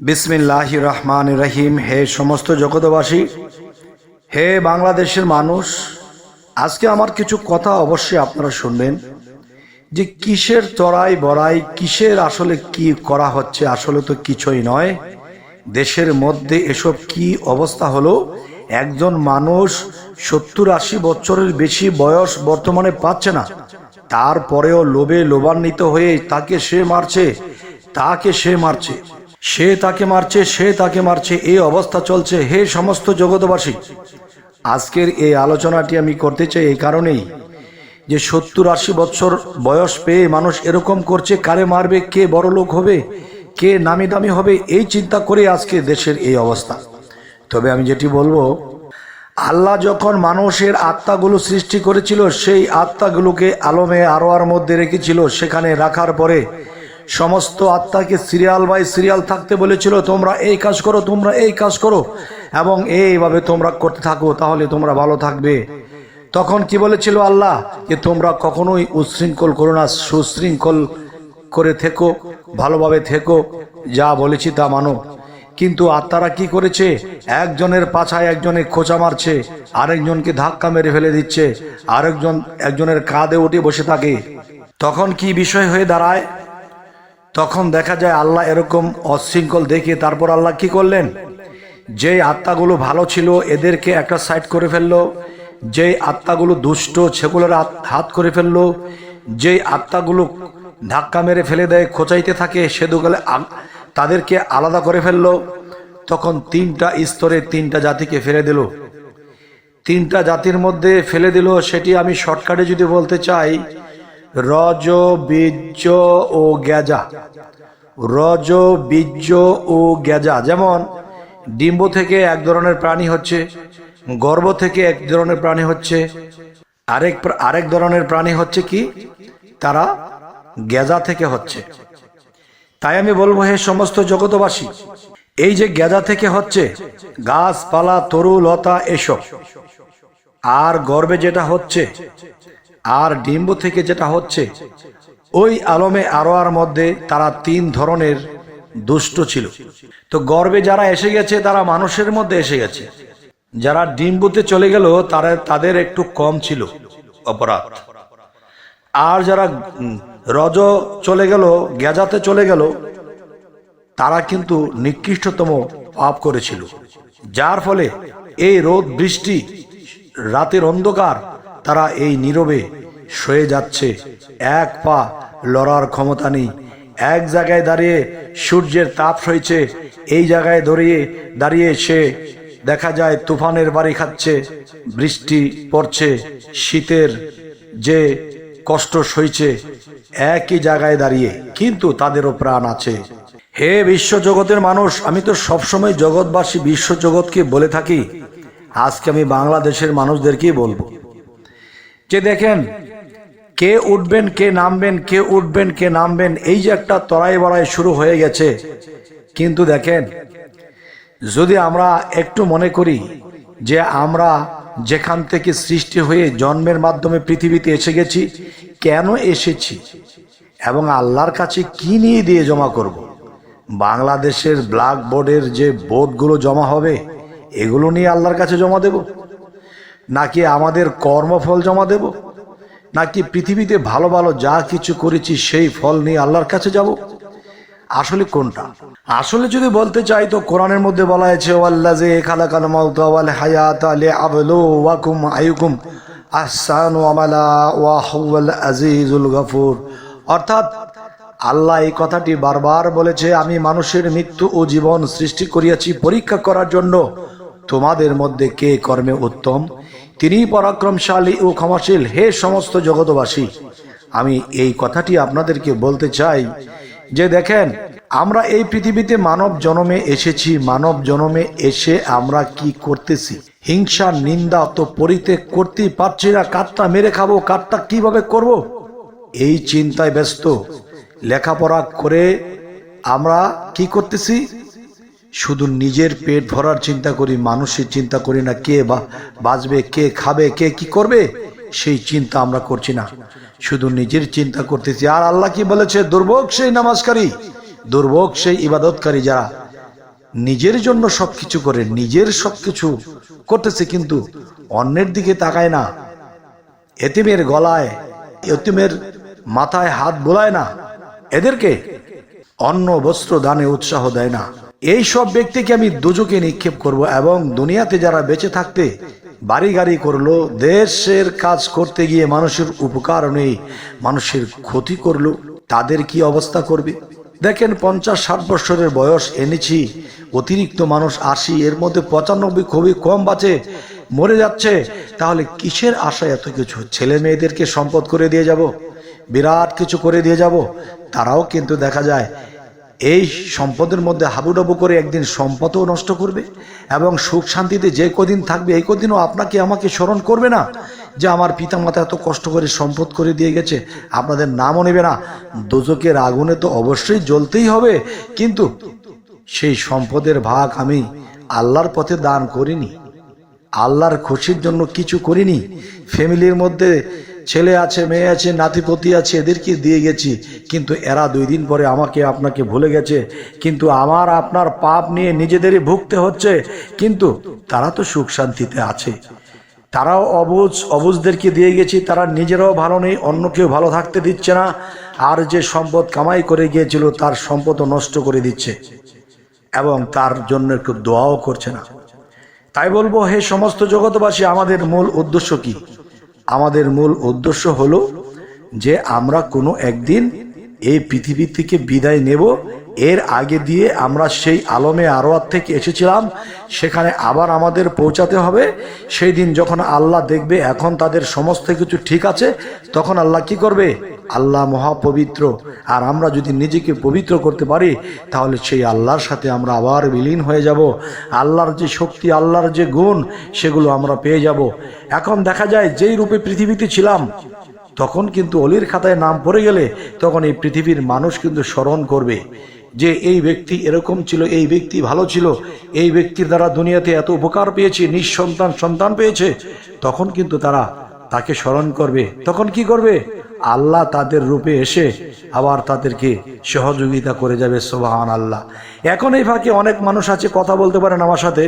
বিসমিল্লাহ রহমান রহিম। হে সমস্ত জগতবাসী হে বাংলাদেশের মানুষ, আজকে আমার কিছু কথা অবশ্যই আপনারা শুনবেন যে কিসের চড়াই বড়াই, কিসের আসলে কি করা হচ্ছে, আসলে তো কিছুই নয়। দেশের মধ্যে এসব কি অবস্থা হলো? একজন মানুষ সত্তর আশি বছরের বেশি বয়স বর্তমানে পাচ্ছে না। তারপরেও লোভে লোভান্বিত হয়ে তাকে সে মারছে, তাকে সে মারছে। সে তাকে মারছে, সে তাকে মারছে এই অবস্থা চলছে। হে সমস্ত জগতবাসী আজকের এই আলোচনাটি আমি করতে চাই এই কারণেই যে সত্তর আশি বছর বয়স পেয়ে মানুষ এরকম করছে, কারে মারবে, কে বড় লোক হবে, কে নামি দামি হবে, এই চিন্তা করে আজকে দেশের এই অবস্থা। তবে আমি যেটি বলব, আল্লাহ যখন মানুষের আত্মাগুলো সৃষ্টি করেছিল, সেই আত্মাগুলোকে আলমে আরোয়ার মধ্যে রেখেছিল, সেখানে রাখার পরে সমস্ত আত্মাকে সিরিয়াল বাই সিরিয়াল থাকতে বলেছিল, তোমরা এই কাজ করো, তোমরা এই কাজ করো। এবং এইভাবে তোমরা করতে থাকো, তাহলে তোমরা ভালো থাকবে। তখন কি বলেছিল আল্লাহ? যে তোমরা কখনোই উচ্ছৃঙ্খল করো না, সুশৃঙ্খল করে থেকো, ভালোভাবে থেকো, যা বলেছি তা মানো। কিন্তু আত্মারা কি করেছে? একজনের পাছায় একজনে খোঁচা মারছে, আরেকজনকে ধাক্কা মেরে ফেলে দিচ্ছে, আরেকজন, একজনের কাঁধে উঠে বসে থাকে। তখন কি বিষয় হয়ে দাঁড়ায়? তখন দেখা যায় আল্লাহ এরকম অশৃঙ্খল দেখে তারপর আল্লাহ কি করলেন? যে আত্মাগুলো ভালো ছিল এদেরকে একটা সাইড করে ফেলল যে আত্মাগুলো দুষ্ট সেগুলোর হাত করে ফেলল যে আত্মাগুলো ধাক্কা মেরে ফেলে দেয়, খোঁচাইতে থাকে সেগুলো তাদেরকে আলাদা করে ফেলল। তখন তিনটা স্তরে তিনটা জাতিকে ফেলে দিল। তিনটা জাতির মধ্যে ফেলে দিল, সেটি আমি শর্টকাটে যদি বলতে চাই রজ, বীর্য ও গ্যাজা। রজ, বীর্য ও গ্যাজা। যেমন, ডিম্ব থেকে এক ধরনের প্রাণী হচ্ছে, গর্ভ থেকে এক ধরনের প্রাণী হচ্ছে, আরেক আরেক ধরনের প্রাণী হচ্ছে কি? তারা গেজা থেকে হচ্ছে। তাই আমি বলব হে সমস্ত জগতবাসী এই যে গেজা থেকে হচ্ছে, গাছপালা, তরু, লতা, এসব, আর গর্বে যেটা হচ্ছে আর ডিম্ব থেকে যেটা হচ্ছে, ওই আলমে আরোয়ার মধ্যে তারা তিন ধরনের দুষ্ট ছিল। তো গর্বে যারা এসে গেছে, তারা মানুষের মধ্যে এসে গেছে। যারা ডিম্বুতে চলে গেল, তারা, তাদের একটু কম ছিল অপরাধ। আর যারা রজ চলে গেল, গেজাতে চলে গেল, তারা কিন্তু নিকৃষ্টতম পাপ করেছিল। যার ফলে এই রোদ বৃষ্টি, রাতের অন্ধকার তারা এই নীরবে সয়ে যাচ্ছে। এক পা লড়ার ক্ষমতা নেই। এক জায়গায় দাঁড়িয়ে সূর্যের তাপ সইছে, এই জায়গায় দাঁড়িয়ে দাঁড়িয়ে সে দেখা যায় তুফানের বাড়ি খাচ্ছে, বৃষ্টি পড়ছে, শীতের যে কষ্ট সইছে, একই জায়গায় দাঁড়িয়ে কিন্তু তাদেরও প্রাণ আছে। হে বিশ্ব জগতের মানুষ, আমি তো সবসময় জগৎবাসী বিশ্ব জগৎকে বলে থাকি। আজকে আমি বাংলাদেশের মানুষদেরকেই বলব। যে দেখেন, কে উঠবেন, কে নামবেন, কে উঠবেন, কে নামবেন, এই যে একটা তরাই বড়াই শুরু হয়ে গেছে। কিন্তু দেখেন, যদি আমরা একটু মনে করি যে আমরা যেখান থেকে সৃষ্টি হয়ে জন্মের মাধ্যমে পৃথিবীতে এসে গেছি, কেন এসেছি? এবং আল্লাহর কাছে কি নিয়ে দিয়ে জমা করব। বাংলাদেশের ব্ল্যাক বোর্ডের যে বোর্ডগুলো জমা হবে, এগুলো নিয়ে আল্লাহর কাছে জমা দেব? নাকি আমাদের কর্মফল জমা দেব? নাকি পৃথিবীতে ভালো ভালো যা কিছু করেছি সেই ফল নিয়ে আল্লাহর কাছে যাব? আসলে কোনটা? আসলে যদি বলতে চাই তো কোরআনের মধ্যে বলা হয়েছে, ওয়াল্লাযী খালাকাল মাউতা ওয়াল হায়াতা লিআবলুওয়াকুম আইয়ুকুম আহসানু আমালা ওয়া হুয়াল আজিজুল গফুর। অর্থাৎ আল্লাহ এই কথাটি বারবার বলেছে, আমি মানুষের মৃত্যু ও জীবন সৃষ্টি করিয়াছি পরীক্ষা করার জন্য। তোমাদের মধ্যে কে কর্মে উত্তম? তিনি পরাক্রমশালী ও ক্ষমাশীল, হে সমস্ত জগতবাসী আমি এই কথাটি আপনাদেরকে বলতে চাই যে দেখেন, আমরা এই পৃথিবীতে মানব জনমে এসেছি, মানব জনমে এসে আমরা কি করতেছি? হিংসা, নিন্দা তো পরিত্যাগ করতেই পারছি না, কাঠটা মেরে খাব, কাঠটা কীভাবে করব। এই চিন্তায় ব্যস্ত, লেখাপড়া করে আমরা কি করতেছি? শুধু নিজের পেট ভরার চিন্তা করি, মানুষের চিন্তা করি না কে বা বাঁচবে, কে খাবে, কে কি করবে, সেই চিন্তা আমরা করছি না। শুধু নিজের চিন্তা করতেছি। আর আল্লাহ কি বলেছে? দুর্ভোগ সেই নামাজকারী, দুর্ভোগ সেই ইবাদতকারী যারা নিজের জন্য সবকিছু করে, নিজের সবকিছু করতেছে কিন্তু অন্যের দিকে তাকায় না, এতিমের গলায়, এতিমের মাথায় হাত বোলায় না, এদেরকে অন্ন, বস্ত্র, দানে উৎসাহ দেয় না। এই সব ব্যক্তিকে আমি দুজকে নিক্ষেপ করব এবং দুনিয়াতে যারা বেঁচে থাকতে বাড়ি গাড়ি করল, দেশের কাজ করতে গিয়ে মানুষের উপকার নেই, মানুষের ক্ষতি করল, তাদের কি অবস্থা করবে? দেখেন পঞ্চাশ, ষাট বছরের বয়স এনেছি অতিরিক্ত মানুষ আশি, এর মধ্যে পঁচানব্বই খুবই কম বাঁচে, মরে যাচ্ছে, তাহলে কিসের আশায় এত কিছু? ছেলে মেয়েদেরকে সম্পদ করে দিয়ে যাব, বিরাট কিছু করে দিয়ে যাব, তারাও কিন্তু দেখা যায় এই সম্পদের মধ্যে হাবুডাবু করে একদিন সম্পদও নষ্ট করবে এবং সুখ শান্তিতে যে কদিন থাকবে, এই কদিনও আপনাকে আমাকে স্মরণ করবে না যে আমার পিতামাতা এত কষ্ট করে সম্পদ করে দিয়ে গেছে। আপনাদের নামও নেবে না। দোজকের আগুনে তো অবশ্যই জ্বলতেই হবে। কিন্তু সেই সম্পদের ভাগ আমি আল্লাহর পথে দান করিনি। আল্লাহর খুশির জন্য কিছু করিনি। ফ্যামিলির মধ্যে ছেলে আছে, মেয়ে আছে, নাতিপতি আছে, এদেরকে দিয়ে গেছি। কিন্তু এরা দুই দিন পরে আমাকে, আপনাকে ভুলে গেছে। কিন্তু আমার, আপনার পাপ নিয়ে নিজেদেরই ভুগতে হচ্ছে। কিন্তু তারা তো সুখ শান্তিতে আছে। তারাও অবুজ, অবুজদেরকে দিয়ে গেছি। তারা নিজেরাও ভালো নেই, অন্য কেউ ভালো থাকতে দিচ্ছে না। আর যে সম্পদ কামাই করে গিয়েছিল, তার সম্পদও নষ্ট করে দিচ্ছে। এবং তার জন্য একটু দোয়াও করছে না। তাই বলব, হে সমস্ত জগৎবাসী, আমাদের মূল উদ্দেশ্য কি? আমাদের মূল উদ্দেশ্য হলো যে আমরা কোনো একদিন এই পৃথিবী থেকে বিদায় নেব। এর আগে দিয়ে আমরা সেই আলমে আরোয়ার থেকে এসেছিলাম, সেখানে আবার আমাদের পৌঁছাতে হবে। সেই দিন যখন আল্লাহ দেখবে এখন তাদের সমস্ত কিছু ঠিক আছে, তখন আল্লাহ কি করবে? আল্লাহ মহাপবিত্র। আর আমরা যদি নিজেকে পবিত্র করতে পারি, তাহলে সেই আল্লাহর সাথে আমরা আবার বিলীন হয়ে যাব। আল্লাহর যে শক্তি, আল্লাহর যে গুণ, সেগুলো আমরা পেয়ে যাব। এখন দেখা যায়, যেই রূপে পৃথিবীতে ছিলাম, তখন কিন্তু অলির খাতায় নাম পড়ে গেলে তখন এই পৃথিবীর মানুষ কিন্তু স্মরণ করবে যে এই ব্যক্তি এরকম ছিল, এই ব্যক্তি ভালো ছিল, এই ব্যক্তির দ্বারা দুনিয়াতে এত উপকার পেয়েছে, নিঃসন্তান সন্তান পেয়েছে। তখন কিন্তু তারা তাকে স্মরণ করবে। তখন কি করবে? আল্লাহ তাদের রূপে এসে আবার তাদেরকে সহযোগিতা করে যাবে সোবাহান আল্লাহ এখন এই ফাঁকে অনেক মানুষ আছে, কথা বলতে পারেন আমার সাথে।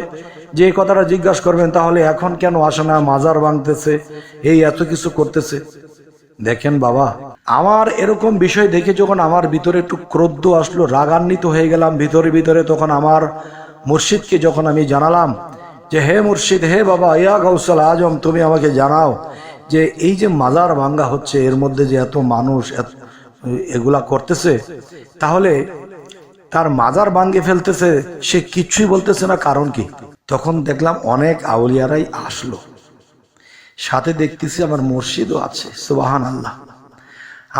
যে কথাটা জিজ্ঞাসা করবেন, তাহলে এখন কেন আসে না, মাজার ভাঙতেছে, এই এত কিছু করতেছে? দেখেন বাবা, আমার এরকম বিষয় দেখে যখন আমার ভিতরে একটু ক্রোধ আসলো, রাগান্বিত হয়ে গেলাম, ভিতরে ভিতরে তখন আমার মুর্শিদকে যখন আমি জানালাম যে, হে মুর্শিদ, হে বাবা, ইয়া গৌসল আজম, তুমি আমাকে জানাও যে এই যে মাজার ভাঙ্গা হচ্ছে, এর মধ্যে যে এত মানুষ এগুলা করতেছে, তাহলে তার মাজার ভাঙ্গে ফেলতেছে, সে কিচ্ছুই বলতেছে না, কারণ কি? তখন দেখলাম অনেক আউলিয়ারাই আসলো। সাথে দেখতেছি আমার মসজিদও আছে সুবাহান আল্লাহ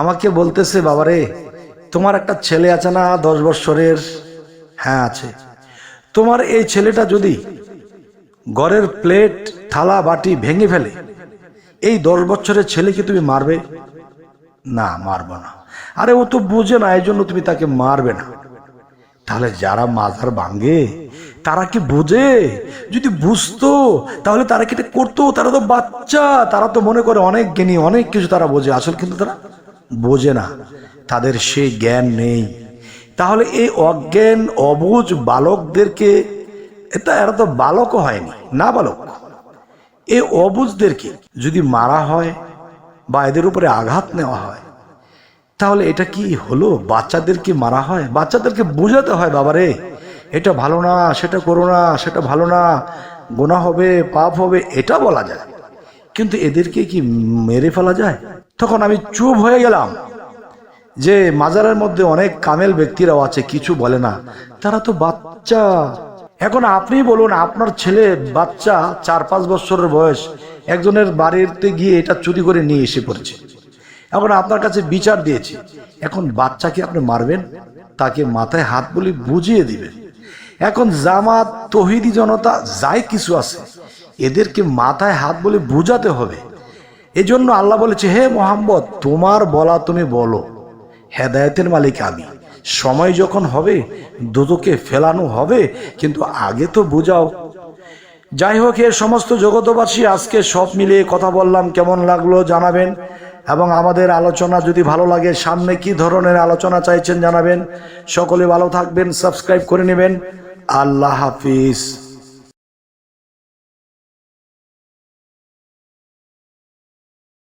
আমাকে বলতেছে, বাবারে, তোমার একটা ছেলে আছে না, দশ বৎসরের? হ্যাঁ আছে। তোমার এই ছেলেটা যদি ঘরের প্লেট, থালা, বাটি ভেঙে ফেলে এই দশ বছরের ছেলেকে তুমি মারবে? না, মারবো না। আরে, ও তো বুঝে না, এই জন্য তুমি তাকে মারবে না। তাহলে যারা মাজার ভাঙ্গে তারা কি বোঝে? যদি বুঝতো, তাহলে তারা কি করতো? তারা তো বাচ্চা, তারা তো মনে করে অনেক জ্ঞানী, অনেক কিছু তারা বোঝে। আসল কিন্তু তারা বোঝে না। তাদের সেই জ্ঞান নেই। তাহলে এই অজ্ঞান, অবুজ বালকদেরকে, এটা, এরা তো বালকও হয়নি না বালক এই অবুজদেরকে যদি মারা হয় বা এদের উপরে আঘাত নেওয়া হয়, তাহলে এটা কি হলো? বাচ্চাদেরকে মারা হয়? বাচ্চাদেরকে বোঝাতে হয়, বাবারে, এটা ভালো না, সেটা করো না, সেটা ভালো না, গোনা হবে, পাপ হবে, এটা বলা যায়। কিন্তু এদেরকে কি মেরে ফেলা যায়? তখন আমি চুপ হয়ে গেলাম যে মাজারের মধ্যে অনেক কামেল ব্যক্তিরাও আছে, কিছু বলে না। তারা তো বাচ্চা এখন আপনি বলুন, আপনার ছেলে, বাচ্চা চার পাঁচ বছরের বয়স, একজনের বাড়িতে গিয়ে এটা চুরি করে নিয়ে এসে পড়ছে। এখন আপনার কাছে বিচার দিয়েছি। এখন বাচ্চাকে আপনি মারবেন, তাকে মাথায় হাত বলি বুঝিয়ে দিবেন। এখন জামাত, তহিদি জনতা যাই কিছু আছে, এদেরকে মাথায় হাত বলে বুঝাতে হবে। এজন্য আল্লাহ বলেছে, হে মোহাম্মদ, তোমার বলা তুমি বলো, হেদায়তের মালিক আমি। সময় যখন হবে, দুদুকে ফেলানো হবে, কিন্তু আগে তো বোঝাও। যাই হোক এর সমস্ত জগতবাসী আজকে সব মিলিয়ে কথা বললাম, কেমন লাগল জানাবেন। এবং আমাদের আলোচনা যদি ভালো লাগে, সামনে কি ধরনের আলোচনা চাইছেন জানাবেন। সকলে ভালো থাকবেন, সাবস্ক্রাইব করে নেবেন। আল্লাহ হাফিজ।